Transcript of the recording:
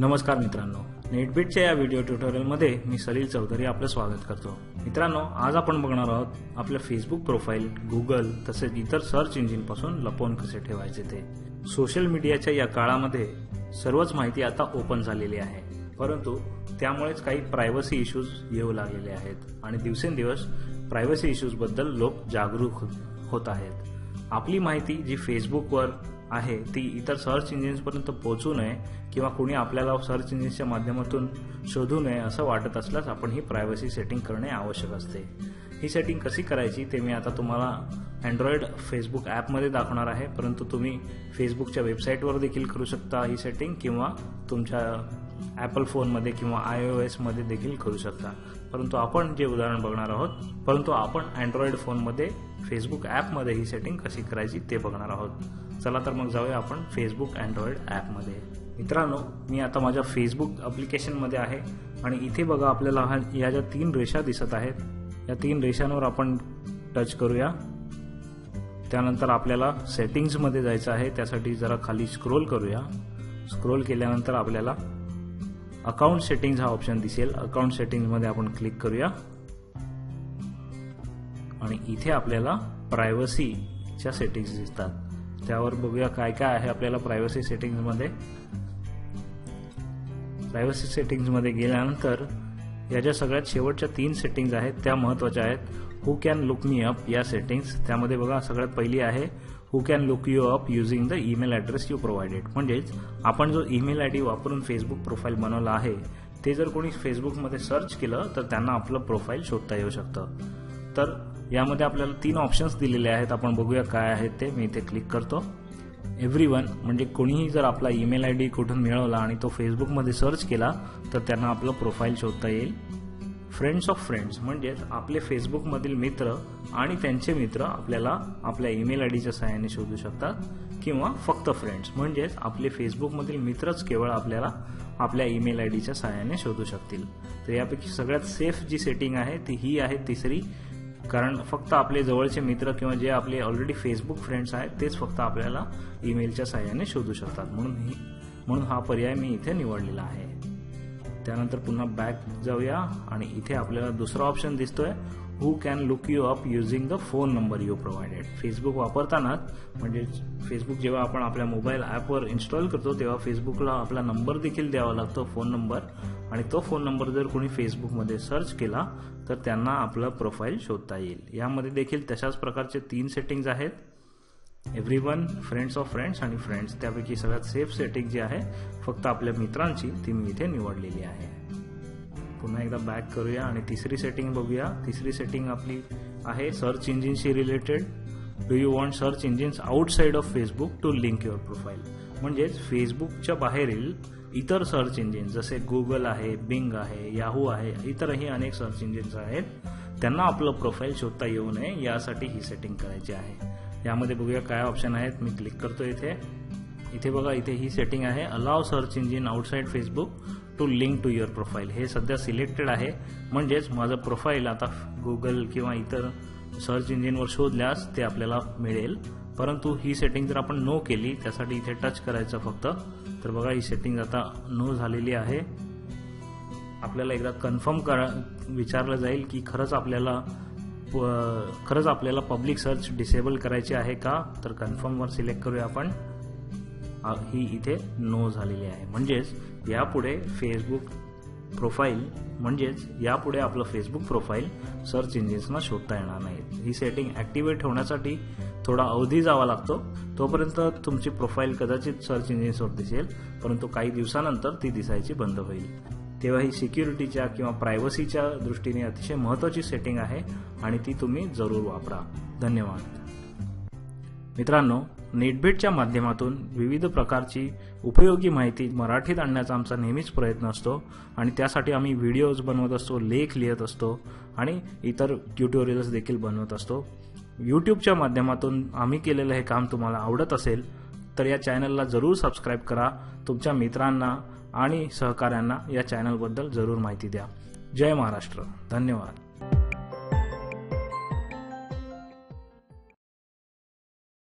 नमस्कार मित्रांनो. नेटबीटच्या या व्हिडिओ ट्युटोरियलमध्ये मी सलील चौधरी आपलं स्वागत करतो. मित्रांनो आज आपण बघणार आहोत आपल्या फेसबुक प्रोफाईल गुगल तसेच इतर सर्च इंजिनपासून लपवून कसे ठेवायचे ते. सोशल मीडियाच्या या काळामध्ये सर्वच माहिती आता ओपन झालेली आहे. परंतु त्यामुळेच काही प्रायव्हसी इश्यूज येऊ लागलेले आहेत आणि दिवसेंदिवस प्रायव्हसी इश्यूजबद्दल लोक जागरूक होत आहेत. आपली माहिती जी फेसबुकवर आहे. ती इतर सर्च इंजिन्सपर्यंत पोहोचू नये किंवा कोणी आपल्याला सर्च इंजिन्सच्या माध्यमातून शोधू नये असं वाटत असल्यास आपण ही प्रायव्हसी सेटिंग करणे आवश्यक असते. ही सेटिंग कशी करायची ते मी आता तुम्हाला अँड्रॉइड फेसबुक ॲपमध्ये दाखवणार आहे. परंतु तुम्ही फेसबुकच्या वेबसाईटवर देखील करू शकता ही सेटिंग किंवा तुमच्या ॲपल फोनमध्ये किंवा आय ओ एसमध्ये देखील करू शकता. परंतु आपण जे उदाहरण बघणार आहोत परंतु आपण अँड्रॉइड फोनमध्ये फेसबुक ॲपमध्ये ही सेटिंग कशी करायची ते बघणार आहोत. चला तर मग जाऊया आपण फेसबुक अँड्रॉइड ॲपमध्ये मित्रांनो मी आता माझ्या फेसबुक अप्लिकेशनमध्ये आहे आणि इथे बघा आपल्याला हा या ज्या तीन रेषा दिसत आहेत या तीन रेषांवर आपण टच करूया. त्यानंतर आपल्याला सेटिंग्समध्ये जायचं आहे त्यासाठी जरा खाली स्क्रोल करूया. स्क्रोल केल्यानंतर आपल्याला अकाउंट सेटिंग्स हा ऑप्शन दिसेल. अकाउंट सेटिंग्समध्ये आपण क्लिक करूया. आणि इथे आपल्याला प्रायव्हसीच्या सेटिंग्स दिसतात. त्यावर बघूया काय काय आहे आपल्याला प्रायव्हसी सेटिंग्समध्ये प्रायव्हसी सेटिंग्समध्ये गेल्यानंतर या ज्या सगळ्यात शेवटच्या तीन सेटिंग्ज आहेत त्या महत्त्वाच्या आहेत. Who can look me up या सेटिंग्स त्यामध्ये बघा सगळ्यात पहिली आहे who can look you up using the email address you provided म्हणजेच आपण जो ईमेल आय डी वापरून फेसबुक प्रोफाईल बनवला आहे ते जर कोणी फेसबुकमध्ये सर्च केलं तर त्यांना आपलं प्रोफाईल शोधता येऊ शकतं. तर यामध्ये आपल्याला तीन ऑप्शन्स दिलेले आहेत. आपण बघूया काय आहेत ते. मी इथे क्लिक करतो. एव्हरी वन म्हणजे कोणीही जर आपला ईमेल आय डी कुठून मिळवला आणि तो फेसबुकमध्ये सर्च केला तर त्यांना आपलं प्रोफाईल शोधता येईल. फ्रेंड्स ऑफ फ्रेंड्स म्हणजेच आपले फेसबुकमधील मित्र आणि त्यांचे मित्र आपल्याला आपल्या ईमेल आय डीच्या सहाय्याने शोधू शकतात किंवा फक्त फ्रेंड्स म्हणजेच आपले फेसबुकमधील मित्रच केवळ आपल्याला आपल्या ईमेल आय डीच्या सहाय्याने शोधू शकतील. तर यापैकी सगळ्यात सेफ जी सेटिंग आहे ती ही आहे तिसरी. कारण फक्त आपले जवळचे मित्र किंवा जे आपले ऑलरेडी फेसबुक फ्रेंड्स आहेत तेच फक्त आपल्याला ईमेलच्या सहाय्याने शोधू शकतात. म्हणून ही म्हणून हा पर्याय मी इथे निवडलेला आहे. त्यानंतर पुन्हा बॅक जाऊया आणि इथे आपल्याला दुसरा ऑप्शन दिसतोय. Who can look you up using the phone number you provided Facebook वापरतानाच म्हणजे फेसबुक जेव्हा आपण आपल्या मोबाईल ॲपवर इन्स्टॉल करतो तेव्हा फेसबुकला आपला नंबर देखील द्यावा लागतो फोन नंबर आणि तो फोन नंबर जर कोणी फेसबुकमध्ये सर्च केला तर त्यांना आपलं प्रोफाईल शोधता येईल. यामध्ये देखील तशाच प्रकारचे तीन सेटिंग्ज आहेत. Everyone friends of friends आणि फ्रेंड्स त्यापैकी सगळ्यात सेफ सेटिंग जी आहे फक्त आपल्या मित्रांची ती मी इथे निवडलेली आहे. पुन्हा एकदा बॅक करूया आणि तिसरी सेटिंग बघूया. तिसरी सेटिंग आपली आहे search इंजिनशी related do you want search engines outside of Facebook to link your profile म्हणजेच फेसबुकच्या बाहेरील इतर सर्च इंजिन जसे गुगल आहे बिंग आहे याहू आहे इतरही अनेक सर्च इंजिन्स आहेत. त्यांना आपलं प्रोफाईल शोधता येऊ नये यासाठी ही सेटिंग करायची आहे. यामध्ये बघूया काय ऑप्शन आहेत. मी क्लिक करतो इथे. इथे बघा इथे ही सेटिंग आहे. Allow search engine outside Facebook to link to your profile हे सध्या सिलेक्टेड आहे. म्हणजेच माझं प्रोफाईल आता गुगल किंवा इतर सर्च इंजिनवर शोधल्यास ते आपल्याला मिळेल. परंतु ही सेटिंग जर आपण नो केली त्यासाठी इथे टच करायचं फक्त. तर बघा ही सेटिंग आता नो झालेली आहे. आपल्याला एकदा कन्फर्म करा विचारलं जाईल की खरंच आपल्याला खरंच आपल्याला पब्लिक सर्च डिसेबल करायची आहे का? तर कन्फर्मवर सिलेक्ट करूया आपण. ही इथे नो झालेली आहे. म्हणजेच यापुढे फेसबुक प्रोफाईल म्हणजेच यापुढे आपलं फेसबुक प्रोफाईल सर्च इंजिन्सना शोधता येणार नाही ही सेटिंग ॲक्टिवेट ठेवण्यासाठी थोडा अवधी जावा लागतो. तोपर्यंत तुमची प्रोफाईल कदाचित सर्च इंजिन्सवर दिसेल परंतु काही दिवसानंतर ती दिसायची बंद होईल. तेव्हा ही सिक्युरिटीच्या किंवा प्रायव्हसीच्या दृष्टीने अतिशय महत्वाची सेटिंग आहे आणि ती तुम्ही जरूर वापरा. धन्यवाद. मित्रांनो नेटबेटच्या माध्यमातून विविध प्रकारची उपयोगी माहिती मराठीत आणण्याचा आमचा नेहमीच प्रयत्न असतो आणि त्यासाठी आम्ही व्हिडिओज बनवत असतो लेख लिहित असतो आणि इतर ट्युटोरियल्स देखील बनवत असतो. यूट्यूबच्या माध्यमातून आम्ही केलेलं हे काम तुम्हाला आवडत असेल तर या चॅनलला जरूर सबस्क्राईब करा. तुमच्या मित्रांना आणि सहकाऱ्यांना या चॅनलबद्दल जरूर माहिती द्या. जय महाराष्ट्र. धन्यवाद.